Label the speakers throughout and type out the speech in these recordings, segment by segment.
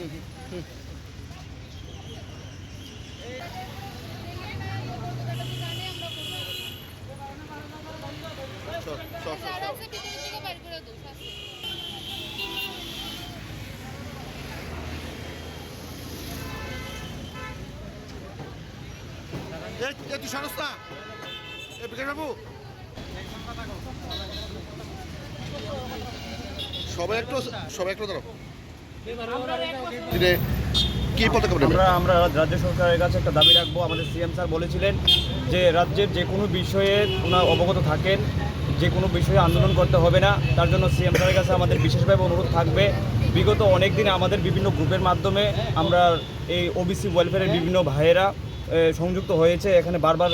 Speaker 1: এ তুই সারস বাবু। সবাই একটু সবাই একটু দাঁড়াও। কি পদক্ষেপ
Speaker 2: আমরা আমরা রাজ্য সরকারের কাছে একটা দাবি রাখব। আমাদের সিএম স্যার বলেছিলেন যে রাজ্যের যে কোনো বিষয়ে ওনার অবগত থাকেন, যে কোনো বিষয়ে আন্দোলন করতে হবে না। তার জন্য সিএম স্যারের কাছে আমাদের বিশেষভাবে অনুরোধ থাকবে। বিগত অনেক দিন আমাদের বিভিন্ন গ্রুপের মাধ্যমে আমরা এই ওবিসি ওয়েলফেয়ারের বিভিন্ন ভাইয়েরা সংযুক্ত হয়েছে। এখানে বারবার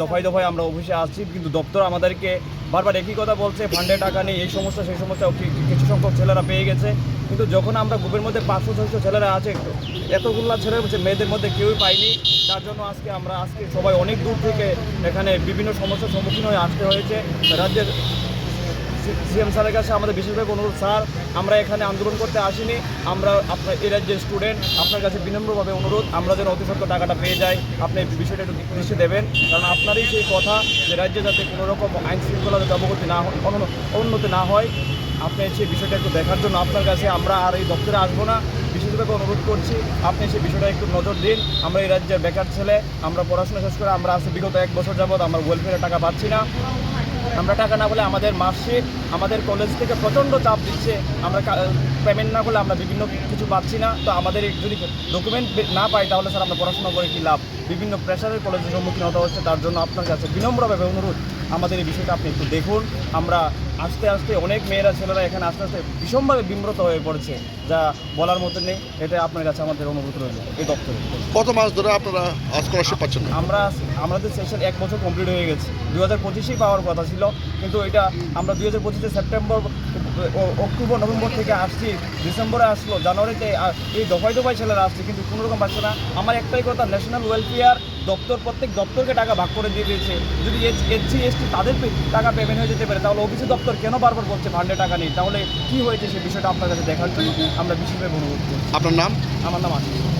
Speaker 2: দফায় দফায় আমরা অফিসে আসছি, কিন্তু দপ্তর আমাদেরকে বারবার একই কথা বলছে, ফান্ডে টাকা নেই, এই সমস্যা, সেই সমস্যা কিছু সংখ্যক ছেলেরা পেয়ে গেছে। কিন্তু যখন আমরা গ্রুপের মধ্যে পাঁচশো, ছয়শো ছেলেরা আছে, এতগুলো ছেলে হচ্ছে মেয়েদের মধ্যে কেউই পাইনি তার জন্য আজকে আমরা, আজকে সবাই অনেক দূর থেকে এখানে বিভিন্ন সমস্যার সম্মুখীন হয়ে আসতে হয়েছে। রাজ্যের সিএম স্যারের কাছে আমাদের বিশেষভাবে অনুরোধ, স্যার, আমরা এখানে আন্দোলন করতে আসিনি। আমরা আপনার এই রাজ্যের স্টুডেন্ট, আপনার কাছে বিনম্রভাবে অনুরোধ, আমরা যেন অতি সত্ত্বর টাকাটা পেয়ে যাই। আপনি বিষয়টা একটু দৃষ্টি দেবেন, কারণ আপনারই সেই কথা যে রাজ্যে যাতে কোনো রকম আইন শৃঙ্খলা যাতে অবগতি না হয় অবনতি না হয়, আপনি সেই বিষয়টা একটু দেখার জন্য আপনার কাছে আমরা আর এই দপ্তরে আসব না। বিশেষভাবে অনুরোধ করছি, আপনি সেই বিষয়টা একটু নজর দিন। আমরা এই রাজ্যের বেকার ছেলে, আমরা পড়াশোনা শেষ করে আমরা আজকে বিগত এক বছর যাবৎ আমরা ওয়েলফেয়ারের টাকা পাচ্ছি না। আমরা টাকা না বলে আমাদের মাসিক, আমাদের কলেজ থেকে প্রচণ্ড চাপ দিচ্ছে। আমরা পেমেন্ট না করলে আমরা বিভিন্ন কিছু পাচ্ছি না। তো আমাদের যদি ডকুমেন্ট না পাই, তাহলে স্যার আমরা পড়াশোনা করে কী লাভ? বিভিন্ন প্রেশারের কলেজের সম্মুখীন হতে হচ্ছে। তার জন্য আপনার কাছে বিনম্রভাবে অনুরোধ। আমাদের এই বিষয়টা আপনি একটু দেখুন। আমরা আস্তে আস্তে অনেক মেয়েরা ছেলেরা এখানে আস্তে আস্তে ভীষণভাবে বিব্রত হয়ে পড়েছে যা বলার মতো নেই। এটা আপনার কাছে আমাদের অনুভূত রইল এই দপ্তরে
Speaker 1: কত মাস ধরে আপনারা স্কলারশিপ পাচ্ছেন
Speaker 2: আমরা আমাদের সেশন এক বছর কমপ্লিট হয়ে গেছে। দু হাজার পঁচিশেই পাওয়ার কথা ছিল কিন্তু এটা আমরা দু হাজার পঁচিশে সেপ্টেম্বর অক্টোবর নভেম্বর থেকে আসছি ডিসেম্বরে আসলো জানুয়ারিতে এই দফায় দফায় ছেলেরা আসছে কিন্তু কোনো রকম পাচ্ছে না। আমার একটাই কথা ন্যাশনাল ওয়েলফেয়ার দপ্তর প্রত্যেক দপ্তরকে টাকা ভাগ করে দিয়ে দিয়েছে। যদি এসসি এসটি তাদের টাকা পেমেন্ট হয়ে যেতে পারে তাহলে অফিসি দপ্তর কেন বারবার বলছে ফান্ডে টাকা নেই? তাহলে কি হয়েছে সেই বিষয়টা আপনার কাছে দেখার জন্য আমরা বিশেষভাবে অনুরোধ করছি।
Speaker 1: আপনার নাম?
Speaker 2: আমার নাম আশিস।